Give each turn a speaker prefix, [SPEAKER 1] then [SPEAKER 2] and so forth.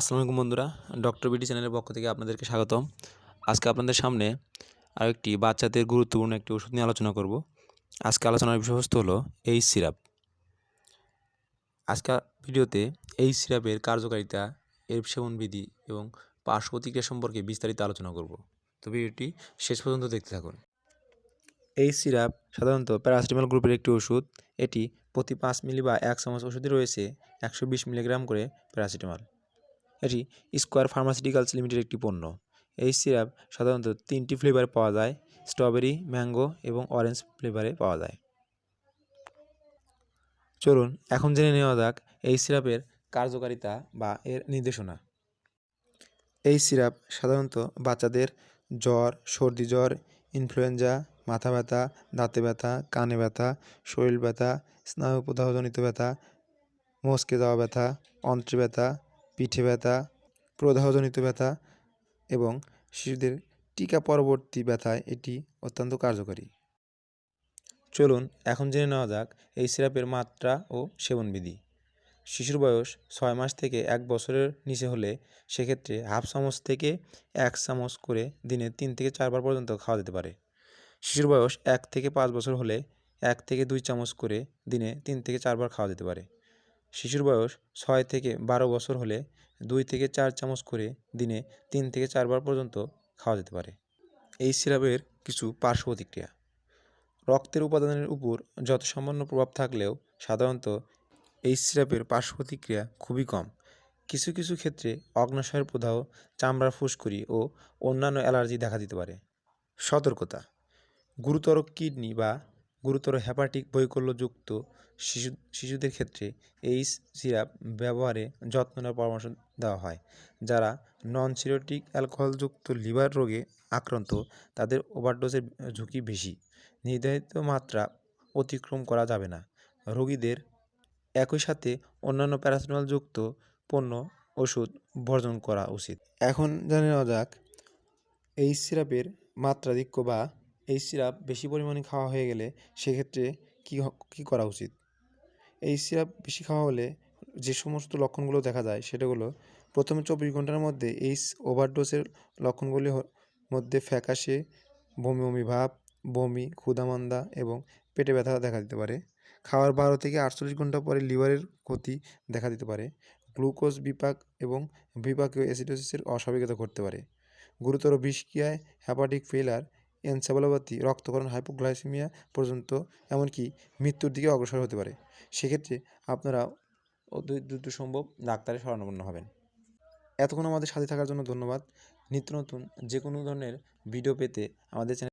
[SPEAKER 1] আসসালামু আলাইকুম বন্ধুরা, ডক্টর বিডি চ্যানেলের পক্ষ থেকে আপনাদেরকে স্বাগতম। আজকে আপনাদের সামনে আরেকটি বাচ্চাদের গুরুত্বপূর্ণ একটি ওষুধ নিয়ে আলোচনা করব। আজকে আলোচনার বিষয়বস্তু হলো এই সিরাপ। আজকে ভিডিওতে এই সিরাপের কার্যকারিতা, এর সেবনবিধি এবং পার্শ্ব প্রতিক্রিয়া সম্পর্কে বিস্তারিত আলোচনা করব। তো ভিডিওটি শেষ পর্যন্ত দেখতে থাকুন। এই সিরাপ সাধারণত প্যারাসিটামল গ্রুপের একটি ওষুধ। এটি প্রতি পাঁচ মিলি বা এক চামচ ওষুধে রয়েছে একশো বিশ মিলিগ্রাম করে প্যারাসিটামল। এটি স্কোয়ার ফার্মাসিউটিক্যালস লিমিটেড একটি পণ্য। এই সিরাপ সাধারণত তিনটি ফ্লেভারে পাওয়া যায়, স্ট্রবেরি, ম্যাঙ্গো এবং অরেঞ্জ ফ্লেভারে পাওয়া যায়। চলুন, এখন জেনে নেওয়া যাক এই সিরাপের কার্যকারিতা বা এর নির্দেশনা। এই সিরাপ সাধারণত বাচ্চাদের জ্বর, সর্দি জ্বর, ইনফ্লুয়েঞ্জা, মাথা ব্যথা, দাঁতে ব্যথা, কানে ব্যথা, শরীর ব্যথা স্নায়ু প্রদাহজনিত ব্যথা, মস্কে যাওয়া ব্যথা, অন্ত্রে ব্যথা পিঠে ব্যথা, প্রদাহজনিত ব্যথা এবং শিশুদের টিকা পরবর্তী ব্যথায় এটি অত্যন্ত কার্যকরী। চলুন, এখন জেনে নেওয়া যাক এই সিরাপের মাত্রা ও সেবনবিধি। শিশুর বয়স ছয় মাস থেকে এক বছরের নিচে হলে সেক্ষেত্রে হাফ চামচ থেকে এক চামচ করে দিনে তিন থেকে চারবার পর্যন্ত খাওয়া যেতে পারে। শিশুর বয়স এক থেকে পাঁচ বছর হলে এক থেকে দুই চামচ করে দিনে তিন থেকে চারবার খাওয়া যেতে পারে। শিশুর বয়স ছয় থেকে বারো বছর হলে দুই থেকে চার চামচ করে দিনে তিন থেকে চারবার পর্যন্ত খাওয়া যেতে পারে। এই সিরাপের কিছু পার্শ্ব প্রতিক্রিয়া। রক্তের উপাদানের উপর যত সামান্য প্রভাব থাকলেও সাধারণত এই সিরাপের পার্শ্ব প্রতিক্রিয়া খুবই কম। কিছু কিছু ক্ষেত্রে অগ্নাশয়ের প্রদাহ চামড়ার ফুসকুড়ি ও অন্যান্য অ্যালার্জি দেখা দিতে পারে। সতর্কতা। গুরুতর কিডনি বা গুরুতর হ্যাপাটিক বৈকল্যযুক্ত শিশু, শিশুদের ক্ষেত্রে এই সিরাপ ব্যবহারে যত্ন নেওয়ার পরামর্শ দেওয়া হয়। যারা নন সিরোটিক অ্যালকোহলযুক্ত লিভার রোগে আক্রান্ত, তাদের ওভারডোজের ঝুঁকি বেশি। নির্ধারিত মাত্রা অতিক্রম করা যাবে না। রোগীদের একই সাথে অন্যান্য প্যারাসিটামলযুক্ত পণ্য, ওষুধ বর্জন করা উচিত। এখন জেনে যাক এই সিরাপের মাত্রাধিক্য বা এই সিরাপ বেশি পরিমাণে খাওয়া হয়ে গেলে সেক্ষেত্রে কী কী করা উচিত? এই সিরাপ বেশি খাওয়া হলে যে সমস্ত লক্ষণগুলো দেখা যায় সেটা হলো প্রথমে চব্বিশ ঘণ্টার মধ্যে এই ওভারডোজের লক্ষণগুলি মধ্যে ফ্যাকাশে, বমি বমি ভাব, বমি, ক্ষুধামন্দা এবং পেটে ব্যথা দেখা দিতে পারে। খাওয়ার বারো থেকে আটচল্লিশ ঘণ্টা পরে লিভারের ক্ষতি দেখা দিতে পারে। গ্লুকোজ বিপাক এবং বিপাকীয় অ্যাসিডোসিসের অস্বাভাবিকতা ঘটতে পারে। গুরুতর বিষক্রিয়ায় হ্যাপাটিক ফেলার এনসেফালোপ্যাথি, রক্তকরণ, হাইপোগ্লাইসেমিয়া পর্যন্ত এমনকি মৃত্যুর দিকে অগ্রসর হতে পারে। সেক্ষেত্রে আপনারা অতি দ্রুত সম্ভব ডাক্তারের শরণাপন্ন হবেন। এতক্ষণ আমাদের সাথে থাকার জন্য ধন্যবাদ। নিত্য নতুন যে কোনো ধরনের ভিডিও পেতে আমাদের চ্যানেল